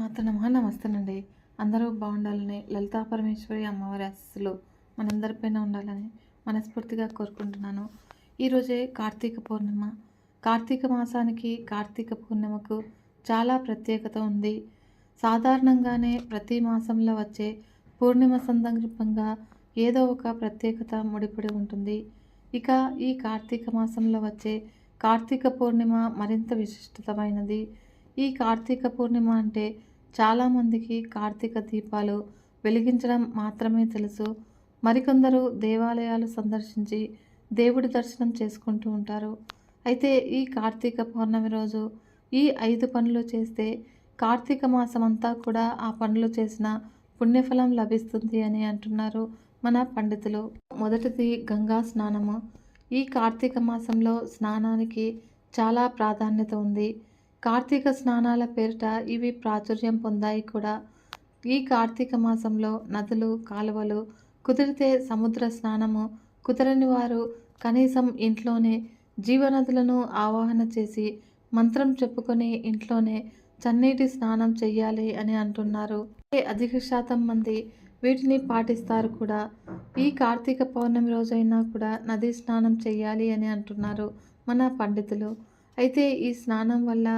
మాత్రమా నమస్తేనండి అందరూ బాగుండాలని లలితా పరమేశ్వరి అమ్మవారి ఆశస్సులు మనందరిపైన ఉండాలని మనస్ఫూర్తిగా కోరుకుంటున్నాను. ఈరోజే కార్తీక పౌర్ణిమ. కార్తీక మాసానికి కార్తీక పూర్ణిమకు చాలా ప్రత్యేకత ఉంది. సాధారణంగానే ప్రతి మాసంలో వచ్చే పూర్ణిమ సందర్భంగా ఏదో ఒక ప్రత్యేకత ముడిపడి ఉంటుంది. ఇక ఈ కార్తీక మాసంలో వచ్చే కార్తీక పూర్ణిమ మరింత విశిష్టతమైనది ఈ కార్తీక పూర్ణిమ అంటే చాలామందికి కార్తీక దీపాలు వెలిగించడం మాత్రమే తెలుసు. మరికొందరు దేవాలయాలు సందర్శించి దేవుడి దర్శనం చేసుకుంటూ ఉంటారు. అయితే ఈ కార్తీక పౌర్ణమి రోజు ఈ ఐదు పనులు చేస్తే కార్తీక మాసం అంతా కూడా ఆ పనులు చేసిన పుణ్యఫలం లభిస్తుంది అని అంటున్నారు మన పండితులు. మొదటిది గంగా స్నానము. ఈ కార్తీక మాసంలో స్నానానికి చాలా ప్రాధాన్యత ఉంది. కార్తీక స్నానాల పేరిట ఇవి ప్రాచుర్యం పొందాయి కూడా. ఈ కార్తీక మాసంలో నదులు కాలువలు కుదిరితే సముద్ర స్నానము కుదరని వారు కనీసం ఇంట్లోనే జీవనదులను ఆవాహన చేసి మంత్రం చెప్పుకొని ఇంట్లోనే చన్నీటి స్నానం చెయ్యాలి అని అంటున్నారు. అధిక శాతం మంది వీటిని పాటిస్తారు కూడా. ఈ కార్తీక పౌర్ణమి రోజైనా కూడా నదీ స్నానం చేయాలి అని అంటున్నారు మన పండితులు. అయితే ఈ స్నానం వల్ల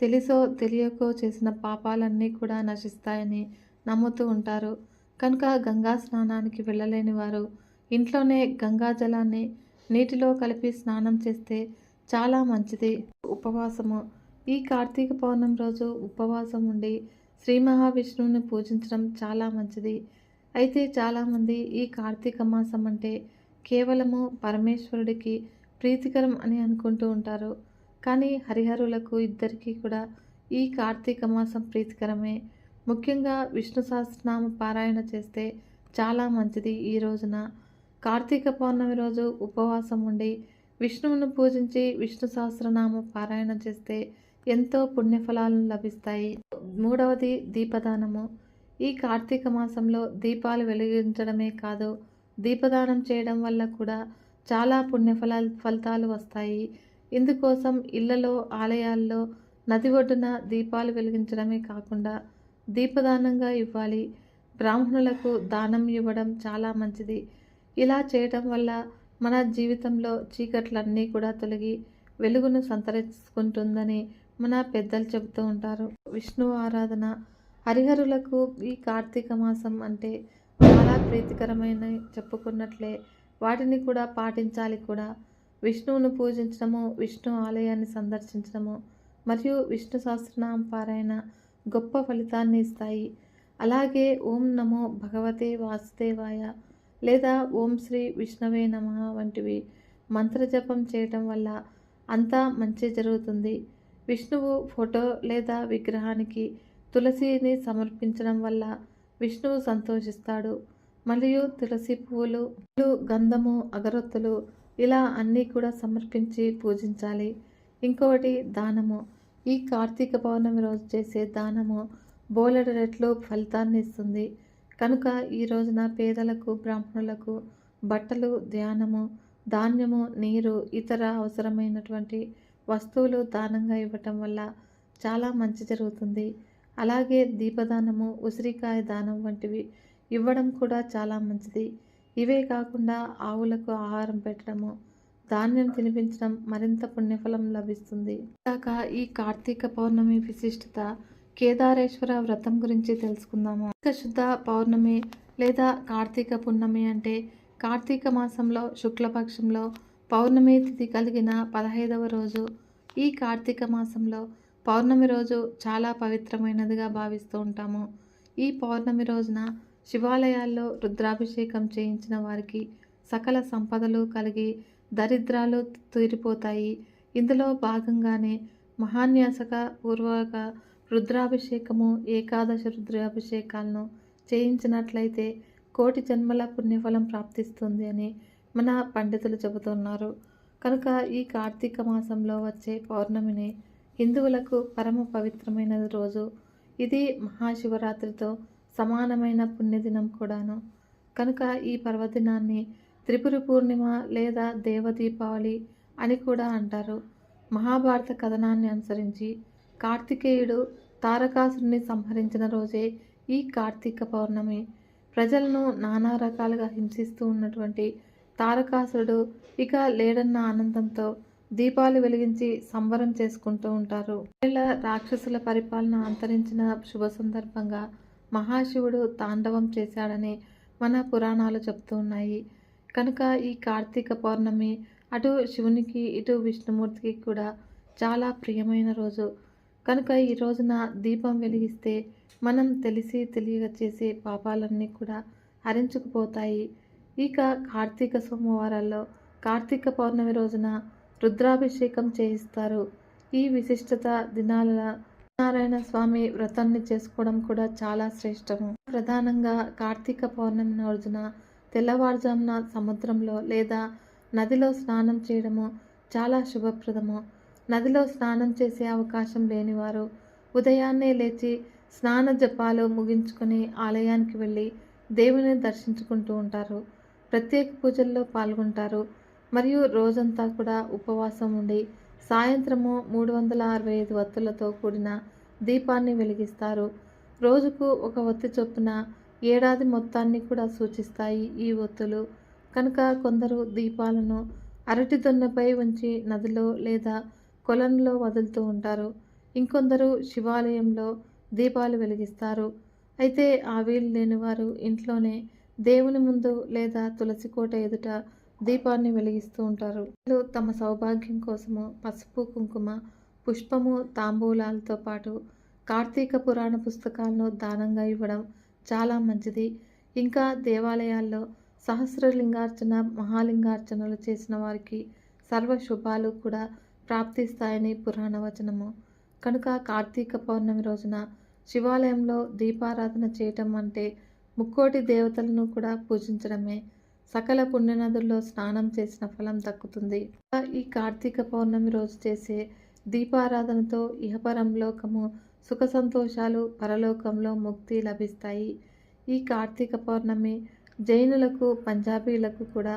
తెలిసో తెలియకో చేసిన పాపాలన్నీ కూడా నశిస్తాయని నమ్ముతూ ఉంటారు. కనుక గంగా స్నానానికి వెళ్ళలేని వారు ఇంట్లోనే గంగా జలాన్ని నీటిలో కలిపి స్నానం చేస్తే చాలా మంచిది. ఉపవాసము. ఈ కార్తీక పౌర్ణమి రోజు ఉపవాసం ఉండి శ్రీ మహావిష్ణువుని పూజించడం చాలా మంచిది. అయితే చాలామంది ఈ కార్తీక మాసం అంటే కేవలము పరమేశ్వరుడికి ప్రీతికరం అని అనుకుంటూ ఉంటారు. కానీ హరిహరులకు ఇద్దరికీ కూడా ఈ కార్తీక మాసం ప్రీతికరమే. ముఖ్యంగా విష్ణు సహస్రనామ పారాయణ చేస్తే చాలా మంచిది ఈ రోజున. కార్తీక పౌర్ణమి రోజు ఉపవాసం ఉండి విష్ణువును పూజించి విష్ణు సహస్రనామ పారాయణ చేస్తే ఎంతో పుణ్యఫలాలను లభిస్తాయి. మూడవది దీపదానము. ఈ కార్తీక మాసంలో దీపాలు వెలిగించడమే కాదు దీపదానం చేయడం వల్ల కూడా చాలా పుణ్యఫల ఫలితాలు వస్తాయి. ఇందుకోసం ఇళ్ళలో ఆలయాల్లో నది ఒడ్డున దీపాలు వెలిగించడమే కాకుండా దీపదానంగా ఇవ్వాలి. బ్రాహ్మణులకు దానం ఇవ్వడం చాలా మంచిది. ఇలా చేయడం వల్ల మన జీవితంలో చీకట్లన్నీ కూడా తొలగి వెలుగును సంతరించుకుంటుందని మన పెద్దలు చెబుతూ ఉంటారు. విష్ణు ఆరాధన హరిహరులకు ఈ కార్తీక మాసం అంటే చాలా ప్రీతికరమైన చెప్పుకున్నట్లే. వాటిని కూడా పాటించాలి కూడా. విష్ణువును పూజించడము విష్ణు ఆలయాన్ని సందర్శించడము మరియు విష్ణు సహస్రనామ పారాయణ గొప్ప ఫలితాన్ని ఇస్తాయి. అలాగే ఓం నమో భగవతే వాసుదేవాయ లేదా ఓం శ్రీ విష్ణవే నమ వంటివి మంత్రజపం చేయటం వల్ల అంతా మంచి జరుగుతుంది. విష్ణువు ఫోటో లేదా విగ్రహానికి తులసిని సమర్పించడం వల్ల విష్ణువు సంతోషిస్తాడు. మరియు తులసి పువ్వులు గంధము అగరొత్తులు ఇలా అన్నీ కూడా సమర్పించి పూజించాలి. ఇంకొకటి దానము. ఈ కార్తీక పౌర్ణమి రోజు చేసే దానము బోలెడు రెట్లు ఫలితాన్ని ఇస్తుంది. కనుక ఈ రోజున పేదలకు బ్రాహ్మణులకు బట్టలు ధ్యానము ధాన్యము నీరు ఇతర అవసరమైనటువంటి వస్తువులు దానంగా ఇవ్వటం వల్ల చాలా మంచి జరుగుతుంది. అలాగే దీపదానము ఉసిరికాయ దానం వంటివి ఇవ్వడం కూడా చాలా మంచిది. ఇవే కాకుండా ఆవులకు ఆహారం పెట్టడము ధాన్యం తినిపించడం మరింత పుణ్యఫలం లభిస్తుంది. కాక ఈ కార్తీక పౌర్ణమి విశిష్టత కేదారేశ్వర వ్రతం గురించి తెలుసుకుందాము. కార్తీక శుద్ధ పౌర్ణమి లేదా కార్తీక పున్నమి అంటే కార్తీక మాసంలో శుక్లపక్షంలో పౌర్ణమి తిథి కలిగిన పదహైదవ రోజు. ఈ కార్తీక మాసంలో పౌర్ణమి రోజు చాలా పవిత్రమైనదిగా భావిస్తూ ఉంటాము. ఈ పౌర్ణమి రోజున శివాలయాల్లో రుద్రాభిషేకం చేయించిన వారికి సకల సంపదలు కలిగి దరిద్రాలు తీరిపోతాయి. ఇందులో భాగంగానే మహాన్యాసక పూర్వక రుద్రాభిషేకము ఏకాదశ రుద్రాభిషేకాలను చేయించినట్లయితే కోటి జన్మల పుణ్యఫలం ప్రాప్తిస్తుంది అని మన పండితులు చెబుతున్నారు. కనుక ఈ కార్తీక మాసంలో వచ్చే పౌర్ణమిని హిందువులకు పరమ పవిత్రమైన రోజు. ఇది మహాశివరాత్రితో సమానమైన పుణ్యదినం కూడాను. కనుక ఈ పర్వదినాన్ని త్రిపుర పూర్ణిమ లేదా దేవ దీపావళి అని కూడా అంటారు. మహాభారత కథనాన్ని అనుసరించి కార్తికేయుడు తారకాసురుని సంహరించిన రోజే ఈ కార్తీక పౌర్ణమి. ప్రజలను నానా రకాలుగా హింసిస్తూ ఉన్నటువంటి తారకాసురుడు ఇక లేడన్న ఆనందంతో దీపాలు వెలిగించి సంబరం చేసుకుంటూ ఉంటారు. రాక్షసుల పరిపాలన అంతరించిన శుభ సందర్భంగా మహాశివుడు తాండవం చేశాడని మన పురాణాలు చెప్తూ ఉన్నాయి. కనుక ఈ కార్తీక పౌర్ణమి అటు శివునికి ఇటు విష్ణుమూర్తికి కూడా చాలా ప్రియమైన రోజు. కనుక ఈ రోజున దీపం వెలిగిస్తే మనం తెలిసి తెలియక చేసే పాపాలన్నీ కూడా హరించుకుపోతాయి. ఇక కార్తీక సోమవారాల్లో కార్తీక పౌర్ణమి రోజున రుద్రాభిషేకం చేయిస్తారు. ఈ విశిష్టత దినాల నారాయణ స్వామి వ్రతాన్ని చేసుకోవడం కూడా చాలా శ్రేష్టము. ప్రధానంగా కార్తీక పౌర్ణమి రోజున తెల్లవారుజామున సముద్రంలో లేదా నదిలో స్నానం చేయడము చాలా శుభప్రదము. నదిలో స్నానం చేసే అవకాశం లేనివారు ఉదయాన్నే లేచి స్నాన జపాలు ముగించుకొని ఆలయానికి వెళ్ళి దేవుని దర్శించుకుంటూ ఉంటారు. ప్రత్యేక పూజల్లో పాల్గొంటారు. మరియు రోజంతా కూడా ఉపవాసం ఉండి సాయంత్రము మూడు వందల అరవై ఐదు వత్తులతో కూడిన దీపాన్ని వెలిగిస్తారు. రోజుకు ఒక ఒత్తి చొప్పున ఏడాది మొత్తాన్ని కూడా సూచిస్తాయి ఈ ఒత్తులు కనుక కొందరు దీపాలను అరటి దొన్నపై ఉంచి నదిలో లేదా కొలంలో వదులుతూ ఉంటారు. ఇంకొందరు శివాలయంలో దీపాలు వెలిగిస్తారు. అయితే ఆ వీలు లేని వారు ఇంట్లోనే దేవుని ముందు లేదా తులసి కోట ఎదుట దీపాన్ని వెలిగిస్తూ ఉంటారు. వీళ్ళు తమ సౌభాగ్యం కోసము పసుపు కుంకుమ పుష్పము తాంబూలాలతో పాటు కార్తీక పురాణ పుస్తకాలను దానంగా ఇవ్వడం చాలా మంచిది. ఇంకా దేవాలయాల్లో సహస్రలింగార్చన మహాలింగార్చనలు చేసిన వారికి సర్వ శుభాలు కూడా ప్రాప్తిస్తాయని పురాణ వచనము. కనుక కార్తీక పౌర్ణమి రోజున శివాలయంలో దీపారాధన చేయటం అంటే ముక్కోటి దేవతలను కూడా పూజించడమే. సకల పుణ్యనదుల్లో స్నానం చేసిన ఫలం దక్కుతుంది. ఈ కార్తీక పౌర్ణమి రోజు చేసే దీపారాధనతో ఇహపరంలోకము సుఖ సంతోషాలు పరలోకంలో ముక్తి లభిస్తాయి. ఈ కార్తీక పౌర్ణమి జైనులకు పంజాబీలకు కూడా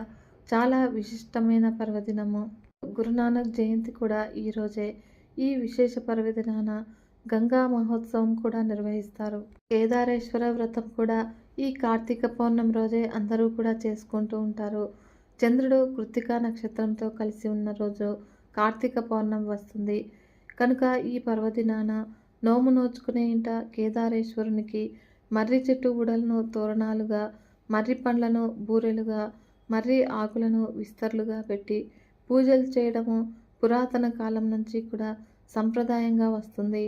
చాలా విశిష్టమైన పర్వదినము. గురునానక్ జయంతి కూడా ఈరోజే ఈ విశేష పర్వదినాన గంగా మహోత్సవం కూడా నిర్వహిస్తారు. కేదారేశ్వర వ్రతం కూడా ఈ కార్తీక పౌర్ణమి రోజే అందరూ కూడా చేసుకుంటూ ఉంటారు. చంద్రుడు కృత్తికా నక్షత్రంతో కలిసి ఉన్న రోజు కార్తీక పౌర్ణమి వస్తుంది. కనుక ఈ పర్వదినాన నోము నోచుకునే ఇంట కేదారేశ్వరునికి మర్రి చెట్టు ఉడలను తోరణాలుగా మర్రి పండ్లను బూరెలుగా మర్రి ఆకులను విస్తరులుగా పెట్టి పూజలు చేయడము పురాతన కాలం నుంచి కూడా సంప్రదాయంగా వస్తుంది.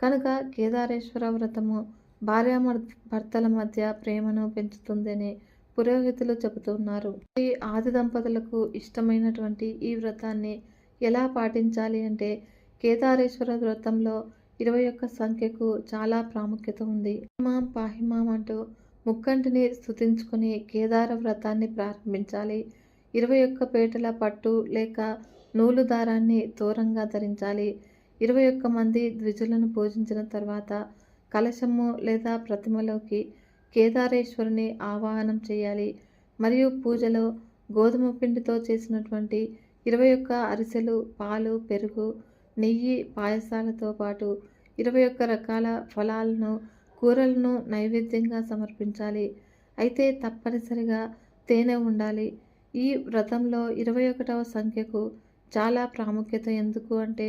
కనుక కేదారేశ్వర వ్రతము భార్యామర్ భర్తల మధ్య ప్రేమను పెంచుతుందని పురోహితులు చెబుతున్నారు. ఈ ఆది దంపతులకు ఇష్టమైనటువంటి ఈ వ్రతాన్ని ఎలా పాటించాలి అంటే కేదారేశ్వర వ్రతంలో ఇరవై ఒక్క సంఖ్యకు చాలా ప్రాముఖ్యత ఉంది. మాం పాహిమాం అంటూ ముక్కంటిని స్థుతించుకుని కేదార వ్రతాన్ని ప్రారంభించాలి. ఇరవై ఒక్క పేటల పట్టు లేక నూలు దారాన్ని దూరంగా ధరించాలి. ఇరవై ఒక్క మంది ద్విజులను పూజించిన తర్వాత కలశము లేదా ప్రతిమలోకి కేదారేశ్వరుని ఆవాహనం చేయాలి. మరియు పూజలో గోధుమ పిండితో చేసినటువంటి ఇరవై ఒక్క అరిసెలు పాలు పెరుగు నెయ్యి పాయసాలతో పాటు ఇరవై ఒక్క రకాల ఫలాలను కూరలను నైవేద్యంగా సమర్పించాలి. అయితే తప్పనిసరిగా తేనె ఉండాలి. ఈ వ్రతంలో ఇరవై ఒకటవ సంఖ్యకు చాలా ప్రాముఖ్యత ఎందుకు అంటే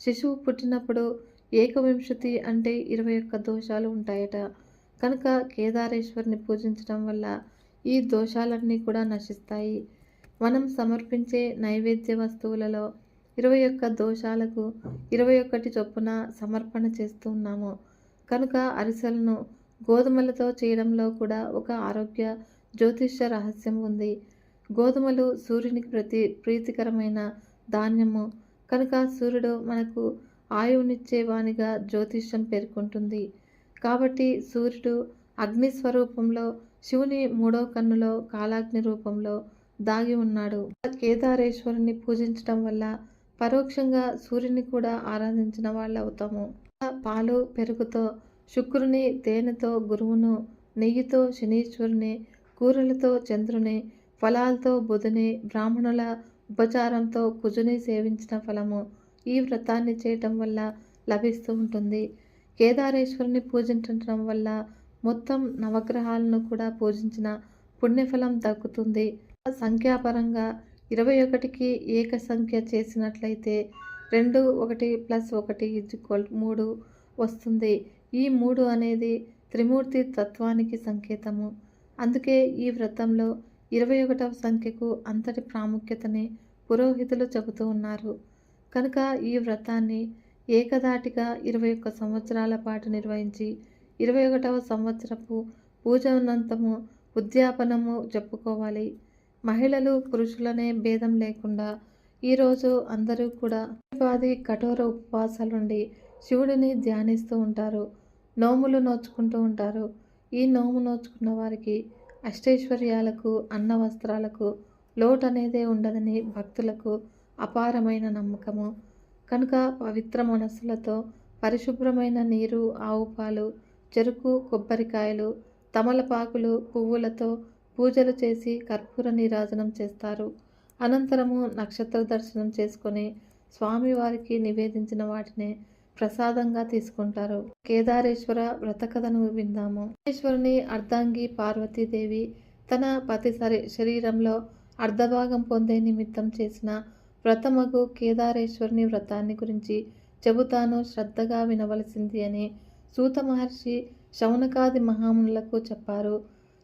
శిశువు పుట్టినప్పుడు ఏకవింశతి అంటే ఇరవై ఒక్క దోషాలు ఉంటాయట. కనుక కేదారేశ్వరిని పూజించడం వల్ల ఈ దోషాలన్నీ కూడా నశిస్తాయి. మనం సమర్పించే నైవేద్య వస్తువులలో ఇరవై ఒక్క దోషాలకు ఇరవై ఒకటి చొప్పున సమర్పణ చేస్తూ ఉన్నాము. కనుక అరిసెలను గోధుమలతో చేయడంలో కూడా ఒక ఆరోగ్య జ్యోతిష్య రహస్యం ఉంది. గోధుమలు సూర్యునికి ప్రతి ప్రీతికరమైన ధాన్యము. కనుక సూర్యుడు మనకు ఆయువునిచ్చేవానిగా జ్యోతిష్యం పేర్కొంటుంది. కాబట్టి సూర్యుడు అగ్ని స్వరూపంలో శివుని మూడో కన్నులో కాలాగ్ని రూపంలో దాగి ఉన్నాడు. కేదారేశ్వరుని పూజించడం వల్ల పరోక్షంగా సూర్యుని కూడా ఆరాధించిన వాళ్ళు అవుతాము పాలు పెరుగుతో శుక్రుని తేనెతో గురువును నెయ్యితో శనీశ్వరుని కూరలతో చంద్రుని ఫలాలతో బుధుని బ్రాహ్మణుల ఉపచారంతో కుజుని సేవించిన ఫలము ఈ వ్రతాన్ని చేయటం వల్ల లభిస్తూ ఉంటుంది. కేదారేశ్వరుని పూజించడం వల్ల మొత్తం నవగ్రహాలను కూడా పూజించిన పుణ్యఫలం దక్కుతుంది. సంఖ్యాపరంగా ఇరవై ఒకటికి ఏక సంఖ్య చేసినట్లయితే రెండు ఒకటి ప్లస్ ఒకటి ఈక్వల్ మూడు వస్తుంది. ఈ మూడు అనేది త్రిమూర్తి తత్వానికి సంకేతము. అందుకే ఈ వ్రతంలో ఇరవై ఒకటవ సంఖ్యకు అంతటి ప్రాముఖ్యతని పురోహితులు చెబుతూ ఉన్నారు. కనుక ఈ వ్రతాన్ని ఏకదాటిగా ఇరవై ఒక్క సంవత్సరాల పాటు నిర్వహించి ఇరవై ఒకటవ సంవత్సరపు పూజనంతము ఉద్యాపనము చెప్పుకోవాలి మహిళలు పురుషులనే భేదం లేకుండా ఈరోజు అందరూ కూడా ఉపాధి కఠోర ఉపవాసాలుండి శివుడిని ధ్యానిస్తూ ఉంటారు. నోములు నోచుకుంటూ ఉంటారు. ఈ నోము నోచుకున్న వారికి అష్టైశ్వర్యాలకు అన్న వస్త్రాలకు లోటు అనేదే ఉండదని భక్తులకు అపారమైన నమ్మకము. కనుక పవిత్ర మనస్సులతో పరిశుభ్రమైన నీరు ఆవు పాలు చెరుకు కొబ్బరికాయలు తమలపాకులు పువ్వులతో పూజలు చేసి కర్పూర నీరాజనం చేస్తారు. అనంతరము నక్షత్ర దర్శనం చేసుకొని స్వామివారికి నివేదించిన వాటినే ప్రసాదంగా తీసుకుంటారు. కేదారేశ్వర వ్రత కథను విందాము. కేదారేశ్వరుని అర్ధాంగి పార్వతీదేవి తన పతి శరీరంలో అర్ధభాగం పొందే నిమిత్తం చేసిన వ్రతమగు కేదారేశ్వరుని వ్రతాన్ని గురించి చెబుతాను శ్రద్ధగా వినవలసింది అని సూత మహర్షి శౌనకాది మహామునులకు చెప్పారు.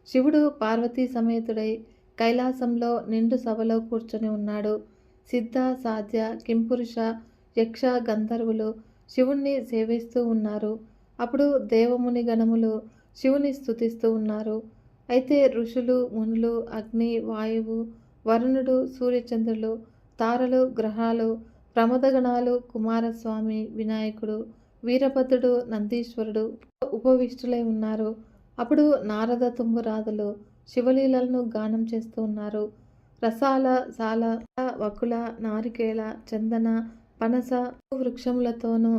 శివుడు పార్వతీ సమేతుడై కైలాసంలో నిండు సభలో కూర్చొని ఉన్నాడు. సిద్ధ సాధ్య కింపురుష యక్ష గంధర్వులు శివుణ్ణి సేవిస్తూ ఉన్నారు. అప్పుడు దేవముని గణములు శివుని స్తుతిస్తూ ఉన్నారు. అయితే ఋషులు మునులు అగ్ని వాయువు వరుణుడు సూర్యచంద్రులు తారలు గ్రహాలు ప్రమదగణాలు కుమారస్వామి వినాయకుడు వీరభద్రుడు నందీశ్వరుడు ఉపవిష్టులై ఉన్నారు. అప్పుడు నారద తుంబురాదులు శివలీలలను గానం చేస్తూ ఉన్నారు. రసాల సాల వకుల నారికేళ చందన పనస వృక్షములతోనూ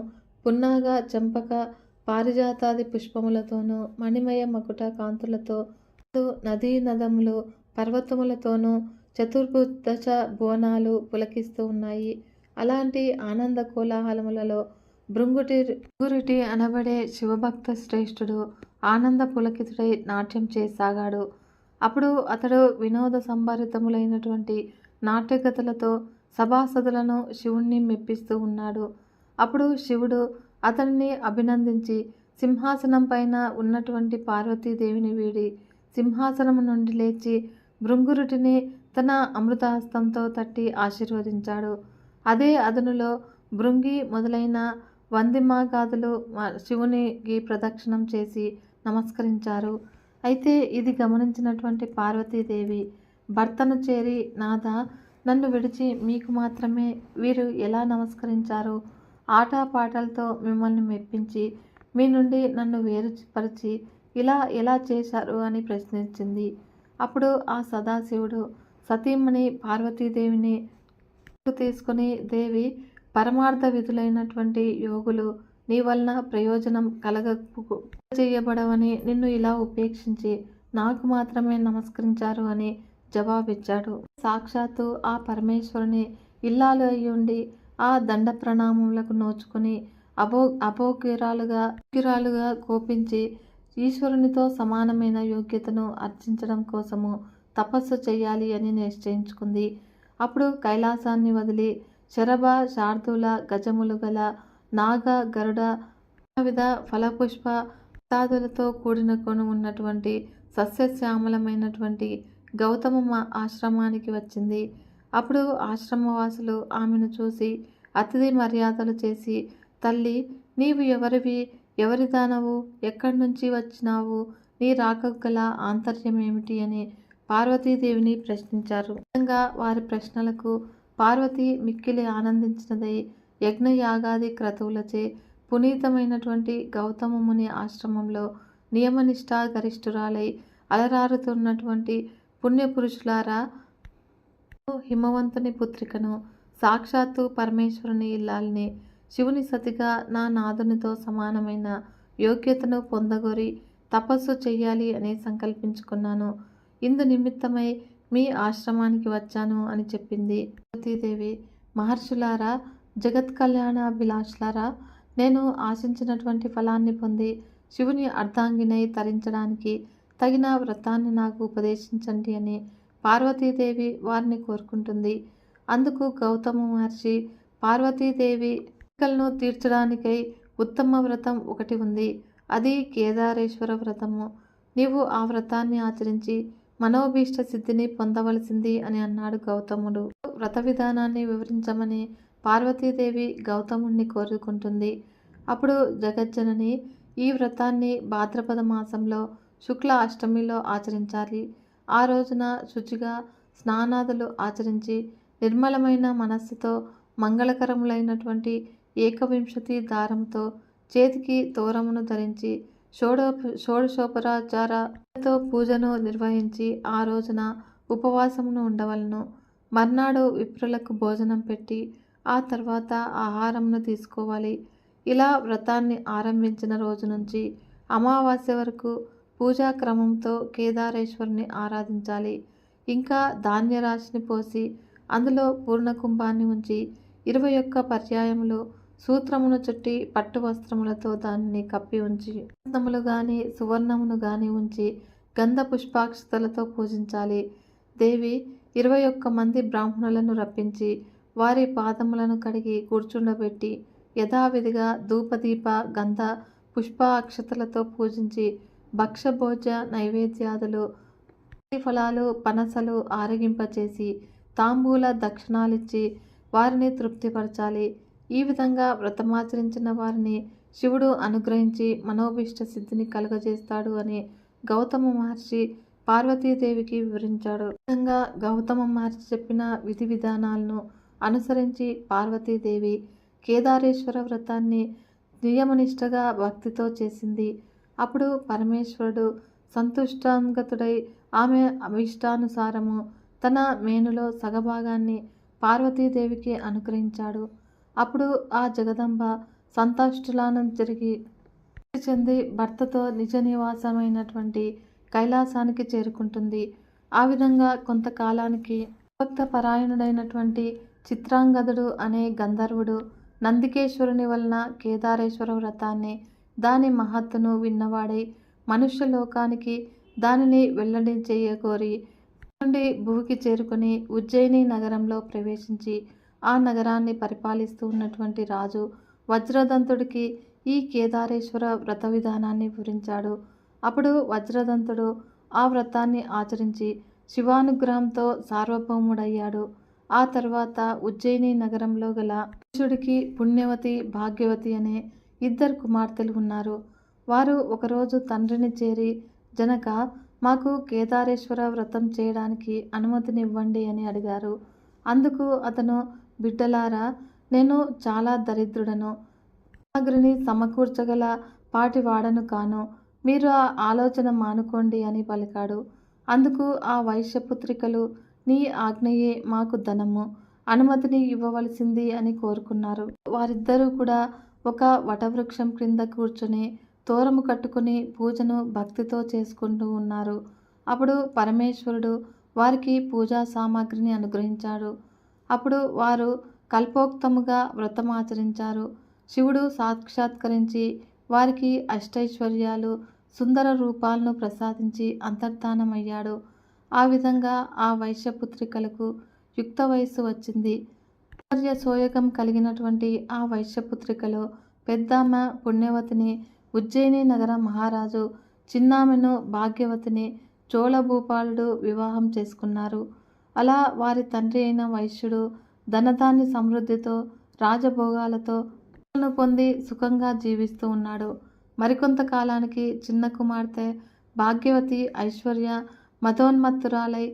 పున్నాగ చంపక పారిజాతాది పుష్పములతోనూ మణిమయ మకుట కాంతులతో నదీ నదములు పర్వతములతోనూ చతుర్భుదశ బోనాలు పులకిస్తూ ఉన్నాయి. అలాంటి ఆనంద కోలాహలములలో భృంగుటి భృంగురిటి అనబడే శివభక్త శ్రేష్ఠుడు ఆనంద పులకితుడై నాట్యం చేసాగాడు. అప్పుడు అతడు వినోద సంభరితములైనటువంటి నాట్యగతులతో సభాసదులను శివుణ్ణి మెప్పిస్తూ ఉన్నాడు. అప్పుడు శివుడు అతన్ని అభినందించి సింహాసనం పైన ఉన్నటువంటి పార్వతీదేవిని వీడి సింహాసనం నుండి లేచి భృంగురుటిని తన అమృతహస్తంతో తట్టి ఆశీర్వదించాడు. అదే అదనులో భృంగి మొదలైన వందిమాగాదులు శివునికి ప్రదక్షిణం చేసి నమస్కరించారు. అయితే ఇది గమనించినటువంటి పార్వతీదేవి భర్తను చేరి నాథ నన్ను విడిచి మీకు మాత్రమే వీరు ఎలా నమస్కరించారు? ఆటపాటలతో మిమ్మల్ని మెప్పించి మీ నుండి నన్ను వేరుపరిచి ఇలా ఎలా చేశారు? అని ప్రశ్నించింది. అప్పుడు ఆ సదాశివుడు సతీమణి పార్వతీదేవిని తీసుకుని దేవి పరమార్థ విధులైనటువంటి యోగులు నీ వలన ప్రయోజనం కలగ చేయబడవని నిన్ను ఇలా ఉపేక్షించి నాకు మాత్రమే నమస్కరించారు అని జవాబిచ్చాడు. సాక్షాత్తు ఆ పరమేశ్వరుని ఇల్లాలు అయ్యుండి ఆ దండ ప్రణామములకు నోచుకుని అభో అభోగ్యురాలుగా కిరాలుగా కోపించి ఈశ్వరునితో సమానమైన యోగ్యతను అర్జించడం కోసము తపస్సు చేయాలి అని నిశ్చయించుకుంది. అప్పుడు కైలాసాన్ని వదిలి శరభ శార్దూల గజములు గల నాగ గరుడ వివిధ ఫలపుష్ప తాదులతో కూడిన కొను ఉన్నటువంటి సస్యశ్యామలమైనటువంటి గౌతమ ఆశ్రమానికి వచ్చింది. అప్పుడు ఆశ్రమవాసులు ఆమెను చూసి అతిథి మర్యాదలు చేసి తల్లి నీవు ఎవరివి? ఎవరి దానవు ఎక్కడి నుంచి వచ్చినావు? నీ రాకగల గల ఆంతర్యం ఏమిటి అని పార్వతీదేవిని ప్రశ్నించారు. నిజంగా వారి ప్రశ్నలకు పార్వతి మిక్కిలి ఆనందించినదై యజ్ఞయాగాది క్రతువులచే పునీతమైనటువంటి గౌతమ ముని ఆశ్రమంలో నియమనిష్ట గరిష్ఠురాలై అలరారుతున్నటువంటి పుణ్యపురుషులారా హిమవంతుని పుత్రికను సాక్షాత్తు పరమేశ్వరుని ఇల్లాలని శివుని సతిగా నా నాదునితో సమానమైన యోగ్యతను పొందగోరి తపస్సు చెయ్యాలి అని సంకల్పించుకున్నాను. ఇందు నిమిత్తమై మీ ఆశ్రమానికి వచ్చాను అని చెప్పింది సతీదేవి మహర్షులారా జగత్ కళ్యాణాభిలాషులారా నేను ఆశించినటువంటి ఫలాన్ని పొంది శివుని అర్ధాంగినై తరించడానికి తగిన వ్రతాన్ని నాకు ఉపదేశించండి అని పార్వతీదేవి వారిని కోరుకుంటుంది. అందుకు గౌతమ మహర్షి పార్వతీదేవి కోరికలను తీర్చడానికై ఉత్తమ వ్రతం ఒకటి ఉంది. అది కేదారేశ్వర వ్రతము. నీవు ఆ వ్రతాన్ని ఆచరించి మనోభీష్ట సిద్ధిని పొందవలసింది అని అన్నాడు గౌతముడు. వ్రత విధానాన్ని వివరించమని పార్వతీదేవి గౌతముణ్ణి కోరుకుంటుంది. అప్పుడు జగజ్జనని ఈ వ్రతాన్ని భాద్రపద మాసంలో శుక్ల అష్టమిలో ఆచరించాలి. ఆ రోజున శుచిగా స్నానాదులు ఆచరించి నిర్మలమైన మనస్సుతో మంగళకరములైనటువంటి ఏకవింశతి దారంతో చేతికి తోరమును ధరించి షోడో షోడశోపరాచారతో పూజను నిర్వహించి ఆ రోజున ఉపవాసమును ఉండవలను. మర్నాడు విప్రులకు భోజనం పెట్టి ఆ తర్వాత ఆహారంను తీసుకోవాలి. ఇలా వ్రతాన్ని ఆరంభించిన రోజు నుంచి అమావాస్య వరకు పూజా క్రమంతో కేదారేశ్వరిని ఆరాధించాలి. ఇంకా ధాన్యరాశిని పోసి అందులో పూర్ణ కుంభాన్ని ఉంచి ఇరవై ఒక్క పర్యాయములు సూత్రమును చుట్టి పట్టు వస్త్రములతో దానిని కప్పి ఉంచి రత్నములు గాని సువర్ణమును గాని ఉంచి గంధ పుష్పాక్షతలతో పూజించాలి. దేవి ఇరవై ఒక్క మంది బ్రాహ్మణులను రప్పించి వారి పాదములను కడిగి కూర్చుండబెట్టి యథావిధిగా ధూపదీప గంధ పుష్ప అక్షతలతో పూజించి భక్షభోజ నైవేద్యాదులు ఫలాలు పనసలు ఆరగింపచేసి తాంబూల దక్షిణాలిచ్చి వారిని తృప్తిపరచాలి. ఈ విధంగా వ్రతమాచరించిన వారిని శివుడు అనుగ్రహించి మనోభీష్ట సిద్ధిని కలుగజేస్తాడు అని గౌతమ మహర్షి పార్వతీదేవికి వివరించాడు. ఈ విధంగా గౌతమ మహర్షి చెప్పిన విధి విధానాలను అనుసరించి పార్వతీదేవి కేదారేశ్వర వ్రతాన్ని నియమనిష్టగా భక్తితో చేసింది. అప్పుడు పరమేశ్వరుడు సంతుష్టాంగతుడై ఆమె అభిష్టానుసారము తన మేనులో సగభాగాన్ని పార్వతీదేవికి అనుగ్రహించాడు. అప్పుడు ఆ జగదంబ సంతాష్టులానం జరిగి చెంది భర్తతో నిజ నివాసమైనటువంటి కైలాసానికి చేరుకుంటుంది. ఆ విధంగా కొంతకాలానికి భక్త పరాయణుడైనటువంటి చిత్రాంగదుడు అనే గంధర్వుడు నందికేశ్వరుని వలన కేదారేశ్వర వ్రతాన్ని దాని మహత్తును విన్నవాడై మనుష్య లోకానికి దానిని వెల్లడించేయకోరి నుండి భూకి చేరుకుని ఉజ్జయిని నగరంలో ప్రవేశించి ఆ నగరాన్ని పరిపాలిస్తూ ఉన్నటువంటి రాజు వజ్రదంతుడికి ఈ కేదారేశ్వర వ్రత విధానాన్ని వివరించాడు. అప్పుడు వజ్రదంతుడు ఆ వ్రతాన్ని ఆచరించి శివానుగ్రహంతో సార్వభౌముడయ్యాడు. ఆ తర్వాత ఉజ్జయిని నగరంలో గల పురుషుడికి పుణ్యవతి భాగ్యవతి అనే ఇద్దరు కుమార్తెలు ఉన్నారు. వారు ఒకరోజు తండ్రిని చేరి జనక మాకు కేదారేశ్వర వ్రతం చేయడానికి అనుమతినివ్వండి అని అడిగారు. అందుకు అతను బిడ్డలారా నేను చాలా దరిద్రుడను. సామగ్రిని సమకూర్చగల పాటి వాడను కాను. మీరు ఆ ఆలోచన మానుకోండి అని పలికాడు. అందుకు ఆ వైశ్యపుత్రికలు నీ ఆజ్ఞయే మాకు ధనము. అనుమతిని ఇవ్వవలసింది అని కోరుకున్నారు. వారిద్దరూ కూడా ఒక వటవృక్షం క్రింద కూర్చొని తోరము కట్టుకుని పూజను భక్తితో చేసుకుంటూ ఉన్నారు. అప్పుడు పరమేశ్వరుడు వారికి పూజా సామాగ్రిని అనుగ్రహించాడు. అప్పుడు వారు కల్పోక్తముగా వ్రతం ఆచరించారు శివుడు సాక్షాత్కరించి వారికి అష్టైశ్వర్యాలు సుందర రూపాలను ప్రసాదించి అంతర్ధానమయ్యాడు. ఆ విధంగా ఆ వైశ్యపుత్రికలకు యుక్త వయస్సు వచ్చింది. ఐశ్వర్య సోయగం కలిగినటువంటి ఆ వైశ్యపుత్రికలో పెద్దామ పుణ్యవతిని ఉజ్జయిని నగర మహారాజు చిన్నామెను భాగ్యవతిని చోళభూపాలుడు వివాహం చేసుకున్నారు. అలా వారి తండ్రి అయిన వైశ్యుడు ధనధాన్య సమృద్ధితో రాజభోగాలతో పొంది సుఖంగా జీవిస్తూ ఉన్నాడు. మరికొంత కాలానికి చిన్న కుమార్తె భాగ్యవతి ఐశ్వర్య మతోన్మత్తురాలై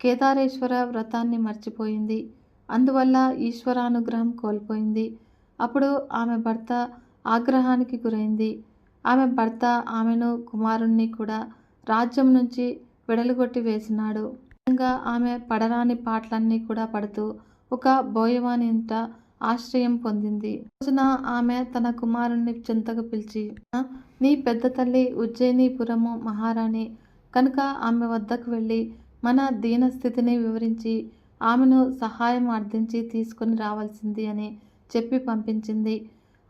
కేదారేశ్వర వ్రతాన్ని మర్చిపోయింది. అందువల్ల ఈశ్వరానుగ్రహం కోల్పోయింది. అప్పుడు ఆమె భర్త ఆగ్రహానికి గురైంది. ఆమె భర్త ఆమెను కుమారుణ్ణి కూడా రాజ్యం నుంచి వెడలుగొట్టి వేసినాడు. విధంగా ఆమె పడరాని పాటలన్నీ కూడా పడుతూ ఒక బోయవాని ఇంట ఆశ్రయం పొందింది. రోజున ఆమె తన కుమారుణ్ణి చెంతకు పిలిచి నీ పెద్ద తల్లి ఉజ్జయినిపురము మహారాణి. కనుక ఆమె వద్దకు వెళ్ళి మన దీన స్థితిని వివరించి ఆమెను సహాయం అర్థించి తీసుకొని రావాల్సింది అని చెప్పి పంపించింది.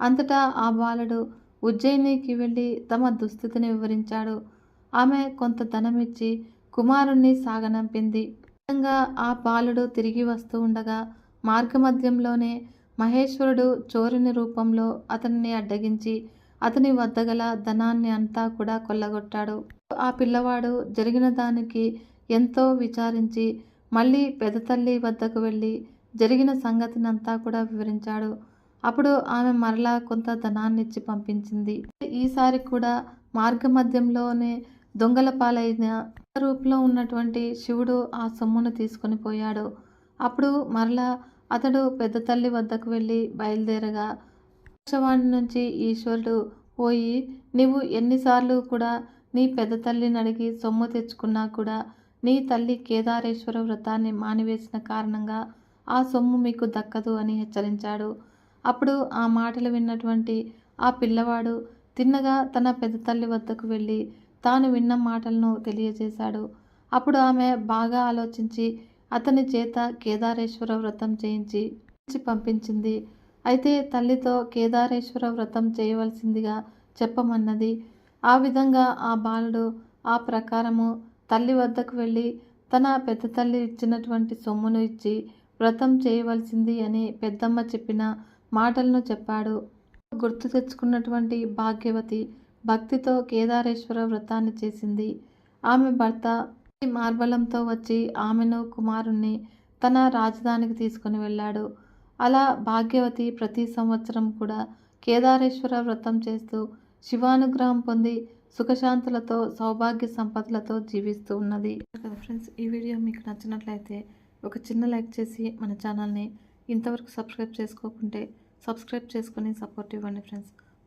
అంతటా ఆ బాలుడు ఉజ్జయినికి వెళ్ళి తమ దుస్థితిని వివరించాడు. ఆమె కొంత ధనమిచ్చి కుమారుణ్ణి సాగనంపింది. విధంగా ఆ బాలుడు తిరిగి వస్తూ ఉండగా మార్గమధ్యంలోనే మహేశ్వరుడు చోరుని రూపంలో అతనిని అడ్డగించి అతని వద్ద గల ధనాన్ని అంతా కూడా కొల్లగొట్టాడు. ఆ పిల్లవాడు జరిగిన దానికి ఎంతో విచారించి మళ్ళీ పెదతల్లి వద్దకు వెళ్ళి జరిగిన సంగతినంతా కూడా వివరించాడు. అప్పుడు ఆమె మరలా కొంత ధనాన్ని ఇచ్చి పంపించింది. ఈసారి కూడా మార్గమధ్యంలోనే దొంగల పాలైన రూపంలో ఉన్నటువంటి శివుడు ఆ సొమ్మును తీసుకొని పోయాడు. అప్పుడు మరలా అతడు పెద్ద తల్లి వద్దకు వెళ్ళి బయలుదేరగా ఆకాశవాణి నుంచి ఈశ్వరుడు పోయి నీవు ఎన్నిసార్లు కూడా నీ పెద్ద తల్లిని అడిగి సొమ్ము తెచ్చుకున్నా కూడా నీ తల్లి కేదారేశ్వర వ్రతాన్ని మానివేసిన కారణంగా ఆ సొమ్ము మీకు దక్కదు అని హెచ్చరించాడు. అప్పుడు ఆ మాటలు విన్నటువంటి ఆ పిల్లవాడు తిన్నగా తన పెద్ద తల్లి వద్దకు వెళ్ళి తాను విన్న మాటలను తెలియజేశాడు. అప్పుడు ఆమె బాగా ఆలోచించి అతని చేత కేదారేశ్వర వ్రతం చేయించి పంపించింది. అయితే తల్లితో కేదారేశ్వర వ్రతం చేయవలసిందిగా చెప్పమన్నది. ఆ విధంగా ఆ బాలుడు ఆ ప్రకారము తల్లి వద్దకు వెళ్ళి తన పెద్ద తల్లి ఇచ్చినటువంటి సొమ్మును ఇచ్చి వ్రతం చేయవలసింది అని పెద్దమ్మ చెప్పిన మాటలను చెప్పాడు. గుర్తు తెచ్చుకున్నటువంటి భాగ్యవతి భక్తితో కేదారేశ్వర వ్రతాన్ని చేసింది. ఆమె భర్త మార్బలంతో వచ్చి ఆమెను కుమారుణ్ణి తన రాజధానికి తీసుకుని వెళ్ళాడు. అలా భాగ్యవతి ప్రతి సంవత్సరం కూడా కేదారేశ్వర వ్రతం చేస్తూ శివానుగ్రహం పొంది సుఖశాంతులతో సౌభాగ్య సంపదలతో జీవిస్తూ ఉన్నది. కదా ఫ్రెండ్స్ ఈ వీడియో మీకు నచ్చినట్లయితే ఒక చిన్న లైక్ చేసి మన ఛానల్ని ఇంతవరకు సబ్స్క్రైబ్ చేసుకోకుంటే సబ్స్క్రైబ్ చేసుకుని సపోర్ట్ ఇవ్వండి ఫ్రెండ్స్.